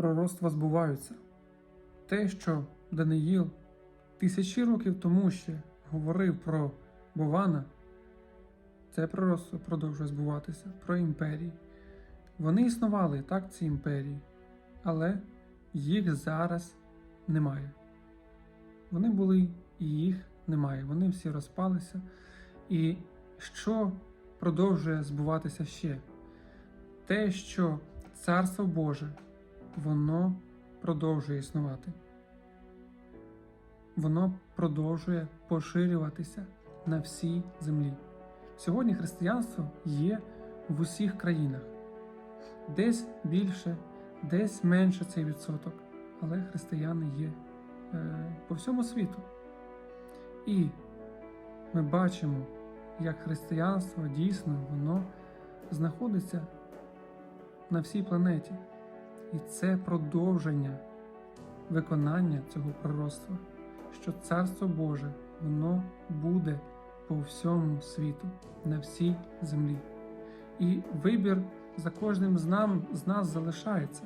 пророцтва збуваються. Те, що Даниїл тисячі років тому ще говорив про Бована, це пророцтво продовжує збуватися про імперії. Вони існували, так, ці імперії, але їх зараз немає. Вони були і їх немає. Вони всі розпалися. І що продовжує збуватися ще? Те, що Царство Боже, воно продовжує існувати. Воно продовжує поширюватися на всій землі. Сьогодні християнство є в усіх країнах. Десь більше, десь менше цей відсоток, але християни є е, по всьому світу. І ми бачимо, як християнство дійсно воно знаходиться на всій планеті. І це продовження виконання цього пророцтва, що Царство Боже воно буде по всьому світу, на всій землі. І вибір за кожним з, нам, з нас залишається.